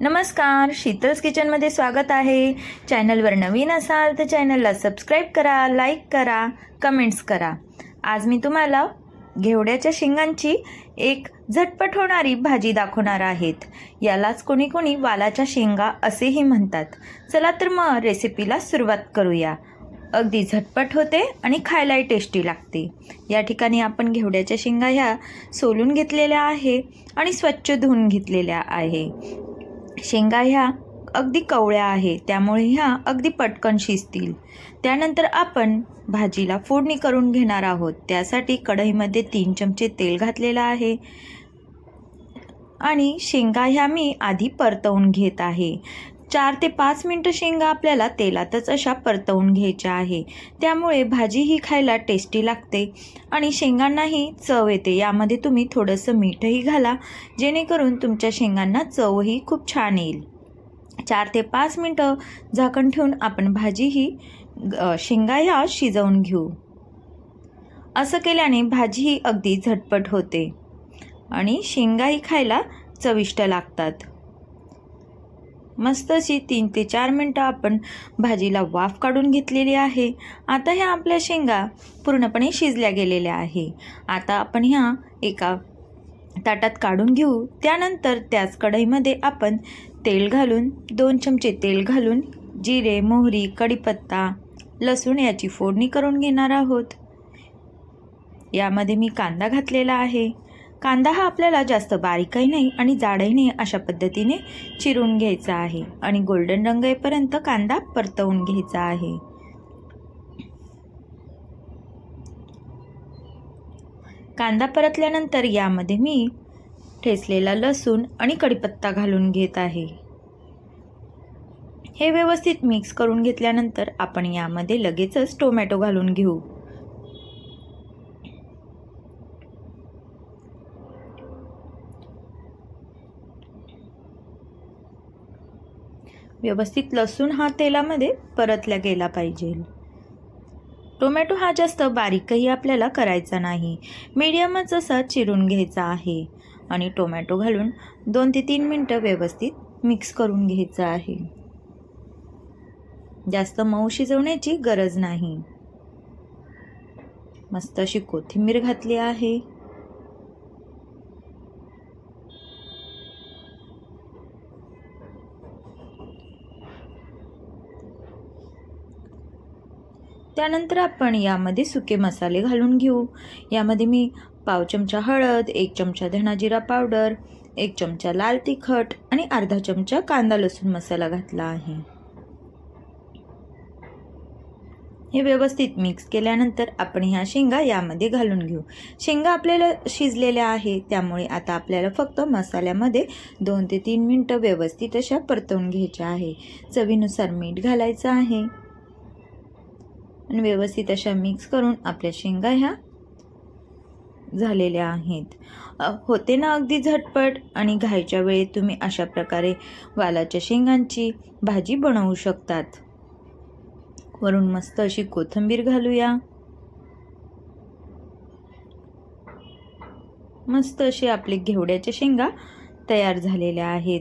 नमस्कार शीतल्स किचनमध्ये स्वागत आहे. चॅनलवर नवीन असाल तर चॅनलला सबस्क्राईब करा लाईक करा कमेंट्स करा. आज मी तुम्हाला घेवड्याच्या शेंगांची एक झटपट होणारी भाजी दाखवणार आहेत. यालाच कोणी कोणी वालाच्या शेंगा असेही म्हणतात. चला तर मग रेसिपीला सुरुवात करूया. अगदी झटपट होते आणि खायलाही टेस्टी लागते. या ठिकाणी आपण घेवड्याच्या शेंगा ह्या सोलून घेतलेल्या आहे आणि स्वच्छ धुवून घेतलेल्या आहे. शेंगा ह्या अगदी कवळ्या आहे त्यामुळे ह्या अगदी पटकन शिजतील. त्यानंतर आपण भाजीला फोडणी करून घेणार आहोत. त्यासाठी कढईमध्ये तीन चमचे तेल घातलेलं आहे. आणि शेंगा ह्या मी आधी परतवून घेत आहे. चार ते पाच मिनटं शेंगा आपल्याला तेलातच अशा परतवून घ्यायच्या आहे. त्यामुळे भाजी ही खायला टेस्टी लागते आणि शेंगांनाही चव येते. यामध्ये तुम्ही थोडंसं मीठही घाला जेणेकरून तुमच्या शेंगांना चवही खूप छान येईल. चार ते पाच मिनटं झाकण ठेवून आपण भाजी ही शेंगा ह्या शिजवून घेऊ. असं केल्याने भाजी ही अगदी झटपट होते आणि शेंगाही खायला चविष्ट लागतात. मस्त अशी तीन ते चार मिनटं आपण भाजीला वाफ काढून घेतलेली आहे. आता ह्या आपल्या शेंगा पूर्णपणे शिजल्या गेलेल्या आहे. आता आपण ह्या एका ताटात काढून घेऊ. त्यानंतर त्याच कढईमध्ये आपण तेल घालून दोन चमचे तेल घालून जिरे मोहरी कढीपत्ता लसूण याची फोडणी करून घेणार आहोत. यामध्ये मी कांदा घातलेला आहे. कांदा हा आपल्याला जास्त बारीकही नाही आणि जाडही नाही अशा पद्धतीने चिरून घ्यायचा आहे. आणि गोल्डन रंग येईपर्यंत कांदा परतवून घ्यायचा आहे. कांदा परतल्यानंतर यामध्ये मी ठेचलेला लसूण आणि कढीपत्ता घालून घेत आहे. हे व्यवस्थित मिक्स करून घेतल्यानंतर आपण यामध्ये लगेचच टोमॅटो घालून घेऊ. व्यवस्थित लसूण हा तेलामध्ये परतला गेला पाहिजे. टोमॅटो हा जास्त बारीकही आपल्याला करायचा नाही. मीडियमच असा चिरून घ्यायचा आहे. आणि टोमॅटो घालून दोन ते तीन मिनटं व्यवस्थित मिक्स करून घ्यायचं आहे. जास्त मऊ शिजवण्याची गरज नाही. मस्त अशी कोथिंबीर घातली आहे. त्यानंतर आपण यामध्ये सुके मसाले घालून घेऊ. यामध्ये मी पाव चमचा हळद एक चमचा धणाजिरा पावडर एक चमचा लाल तिखट आणि अर्धा चमचा कांदा लसूण मसाला घातला आहे. हे व्यवस्थित मिक्स केल्यानंतर आपण ह्या शेंगा यामध्ये घालून घेऊ. शेंगा आपल्याला शिजलेल्या आहे त्यामुळे आता आपल्याला फक्त मसाल्यामध्ये दोन ते तीन मिनटं व्यवस्थित अशा परतवून घ्यायच्या आहे. चवीनुसार मीठ घालायचं आहे. आणि व्यवस्थित अशा मिक्स करून आपल्या शेंगा ह्या झालेल्या आहेत. होते ना अगदी झटपट? आणि घायच्या वेळेत तुम्ही अशा प्रकारे वालाच्या शेंगांची भाजी बनवू शकतात. वरून मस्त अशी कोथिंबीर घालूया. मस्त असे आपले घेवड्याच्या शेंगा तयार झालेल्या आहेत.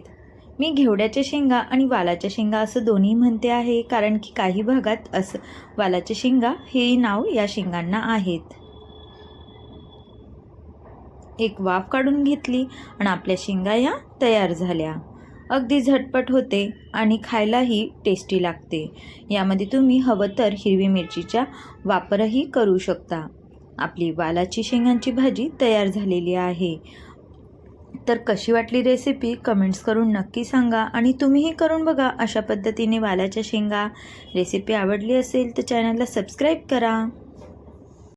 मी घेवड्याच्या शेंगा आणि वालाच्या शेंगा असं दोन्ही म्हणते आहे कारण की काही भागात असं वालाच्या शेंगा हे नाव या शेंगांना आहेत. एक वाफ काढून घेतली आणि आपल्या शेंगा ह्या तयार झाल्या. अगदी झटपट होते आणि खायलाही टेस्टी लागते. यामध्ये तुम्ही हवं तर हिरवी मिरचीचा वापरही करू शकता. आपली वालाची शेंगांची भाजी तयार झालेली आहे. तर कशी वाटली रेसिपी कमेंट्स करून नक्की सांगा आणि तुम्हीही करून बघा अशा पद्धतीने वालाच्या शेंगा. रेसिपी आवडली असेल तर चॅनलला सबस्क्राईब करा.